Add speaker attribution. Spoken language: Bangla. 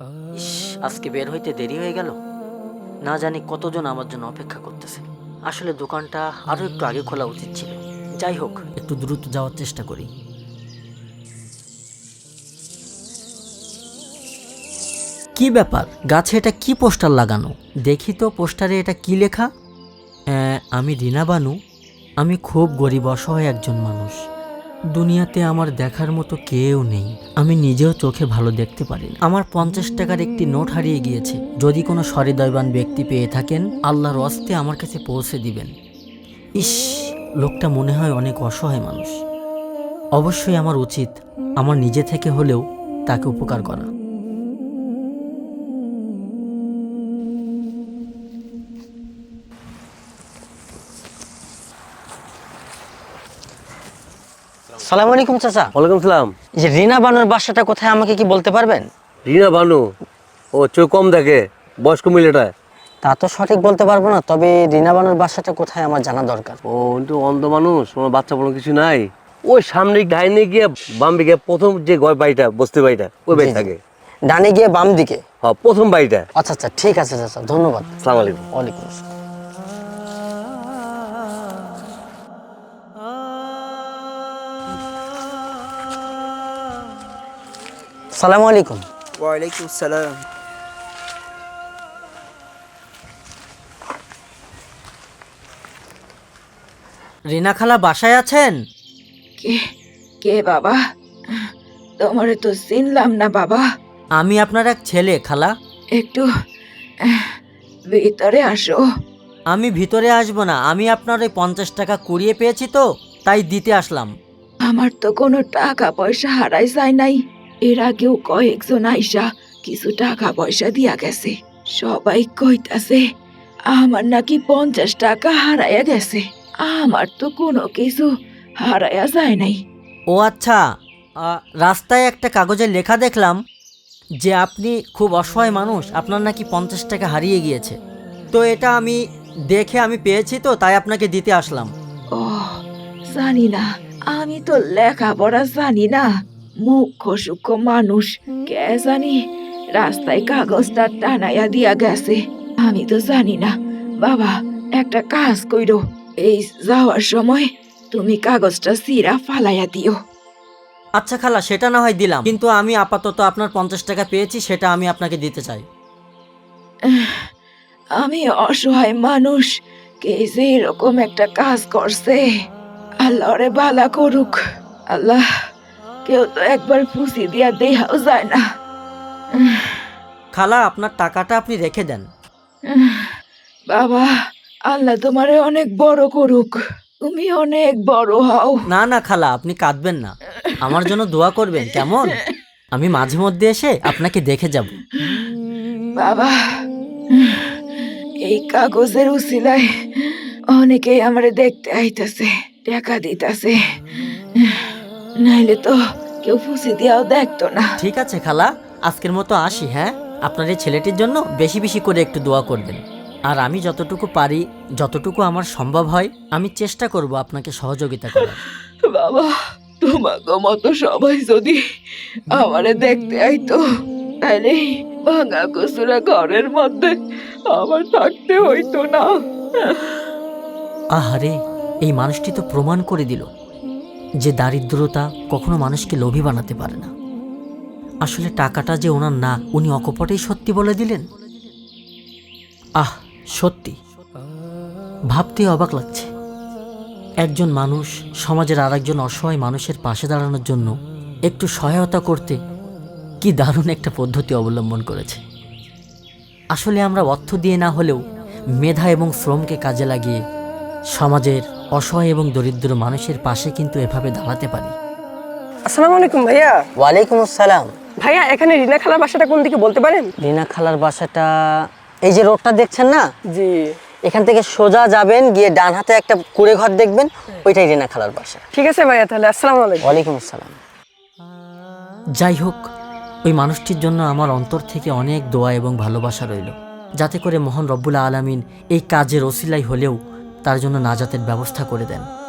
Speaker 1: ইস আজকে বের হইতে দেরি হয়ে গেল। না জানি কতজন আমার জন্য অপেক্ষা করতেছে। আসলে দোকানটা আরও একটু আগে খোলা উচিত ছিল। যাই হোক, একটু দ্রুত যাওয়ার চেষ্টা করি। কি ব্যাপার? গাছে এটা কি পোস্টার লাগানো? দেখি তো পোস্টারে এটা কি লেখা? আমি রিনা বানু। আমি খুব গরিব, অসহায় একজন মানুষ। দুনিয়াতে আমার দেখার মতো কেউ নেই। আমি নিজেও চোখে ভালো দেখতে পারি না। আমার পঞ্চাশ টাকার একটি নোট হারিয়ে গিয়েছে। যদি কোনো সহৃদয়বান ব্যক্তি পেয়ে থাকেন, আল্লাহর অস্তে আমার কাছে পৌঁছে দিবেন। ইস, লোকটা মনে হয় অনেক অসহায় মানুষ। অবশ্যই আমার উচিত আমার নিজে থেকে হলেও তাকে উপকার করা। সালাম আলাইকুম চাচা।
Speaker 2: ওয়ালাইকুম সালাম।
Speaker 1: যে রিনা বানুর বাসাটা কোথায় আমাকে কি বলতে পারবেন?
Speaker 2: রিনা বানু? ও চোখ কম দেখে বয়স্ক মহিলাটা।
Speaker 1: তা তো সঠিক বলতে পারব না তবে রিনা বানুর বাসাটা কোথায় আমার জানা দরকার।
Speaker 2: ও কিন্তু অন্ধ মানুষ কোনো বাচ্চা বলো কিছু নাই। ওই সামনে ডাইনে গিয়ে বাম দিকে প্রথম যে গয় বাড়িটা বস্তি বাড়িটা ওই বাড়ি। থাকে।
Speaker 1: ডানে গিয়ে বাম দিকে?
Speaker 2: হ্যাঁ প্রথম বাড়িটা।
Speaker 1: আচ্ছা আচ্ছা ঠিক আছে চাচা ধন্যবাদ।
Speaker 2: সালাম আলাইকুম।
Speaker 1: ওয়ালাইকুম আসসালাম। সালামু আলাইকুম।
Speaker 3: ওয়ালাইকুম সালাম।
Speaker 1: রিনা খালা বাসায় আছেন?
Speaker 4: কে কে বাবা? তোমারে তো চিনলাম না বাবা।
Speaker 1: আমি আপনার এক ছেলে খালা।
Speaker 4: একটু আহ, ভিতরে আসো।
Speaker 1: আমি ভিতরে আসব না আমি আপনার ওই পঞ্চাশ টাকা কুড়িয়ে পেয়েছি তো তাই দিতে আসলাম।
Speaker 4: আমার তো কোনো টাকা পয়সা হারাই যায় নাই। এর আগেও কয়েকজন আইসা কিছু টাকা পয়সা দিয়া গেছে। সবাই কইতাছে আমার নাকি পঞ্চাশ টাকা হারাইয়া গেছে। আমার তো কোনো কিছু হারাইয়া যায় নাই।
Speaker 1: ও আচ্ছা রাস্তায় একটা কাগজে লেখা দেখলাম যে আপনি খুব অসহায় মানুষ আপনার নাকি পঞ্চাশ টাকা হারিয়ে গিয়েছে। তো এটা আমি দেখে আমি পেয়েছি তো তাই আপনাকে দিতে আসলাম।
Speaker 4: ও জানি না আমি তো লেখাপড়া জানি না। মুখ্য সূক্ষ্ম মানুষ। কে জানি রাস্তায় কাগজটা টানাইয়া দিয়া গেছে। আমি তো জানি না। বাবা একটা কাজ কইরো। এই যাওয়ার সময় তুমি কাগজটা সিরা ফালাইয়া দিও।
Speaker 1: আচ্ছা খালা সেটা না হয় দিলাম। কিন্তু আমি আপাতত আপনার পঞ্চাশ টাকা পেয়েছি সেটা আমি আপনাকে দিতে চাই।
Speaker 4: আমি অসহায় মানুষ। কে যে এরকম একটা কাজ করছে? আল্লাহরে বালা করুক। আল্লাহ। কেউ তো একবার ফুসি দিয়া দেহাও যায় না।
Speaker 1: খালা আপনার টাকাটা আপনি রেখে দেন।
Speaker 4: বাবা আল্লাহ তোমারে অনেক বড় করুক। তুমি অনেক বড় হও।
Speaker 1: না না খালা আপনি কাঁদবেন না। আমার জন্য দোয়া করবেন কেমন? আমি মাঝে মধ্যে এসে আপনাকে দেখে যাব।
Speaker 4: বাবা এই কাগজের উসিলায় অনেকেই আমারে দেখতে আইতাছে টাকা দিতাছে। নাইলে তো কেউ ফুসি দিয়াও দেখতো না।
Speaker 1: ঠিক আছে খালা আজকের মতো আসি হ্যাঁ? আপনার এই ছেলেটির জন্য বেশি বেশি করে একটু দোয়া করবেন। আর আমি যতটুকু পারি যতটুকু আমার সম্ভব হয় আমি চেষ্টা করব আপনাকে সহযোগিতা করার।
Speaker 4: বাবা তোমাকে মতো সবাই যদি আমারে দেখতে আইতো এই ভাঙা কুসুরা ঘরের মধ্যে আমার থাকতে হইতো না।
Speaker 1: আহারে এই মানুষটি তো প্রমাণ করে দিল। যে দারিদ্রতা কখনো মানুষকে লোভী বানাতে পারে না। আসলে টাকাটা যে ওনার না, উনি অকপটেই সত্যি বলে দিলেন। আহ, সত্যি। ভাবতে অবাক লাগছে। একজন মানুষ সমাজের আরেকজন অসহায় মানুষের পাশে দাঁড়ানোর জন্য একটু সহায়তা করতে কি দারুণ একটা পদ্ধতি অবলম্বন করেছে। আসলে আমরা অর্থ দিয়ে না হলেও মেধা এবং শ্রমকে কাজে লাগিয়ে সমাজের অসহায় এবং দরিদ্র মানুষের পাশে কিন্তু এভাবে দাঁড়াতে পারি।
Speaker 3: আসসালামু আলাইকুম ভাইয়া।
Speaker 1: ওয়ালাইকুম আসসালাম।
Speaker 3: ভাইয়া এখানে রিনা খালার বাসাটা কোন দিকে বলতে পারেন?
Speaker 1: রিনা খালার বাসাটা এই যে রোডটা দেখছেন না?
Speaker 3: জি।
Speaker 1: এখান থেকে সোজা যাবেন গিয়ে ডান হাতে একটা কুড়ে ঘর দেখবেন ওইটাই রিনা খালার বাসা।
Speaker 3: ঠিক আছে ভাইয়া তাহলে আসসালামু আলাইকুম।
Speaker 1: ওয়ালাইকুম আসসালাম। যাই হোক ওই মানুষটির জন্য আমার অন্তর থেকে অনেক দোয়া এবং ভালোবাসা রইল যাতে করে মহান রব্বুল আলামিন এই কাজের ওসিলাই হলেও তার জন্য নাজাতের ব্যবস্থা করে দেন।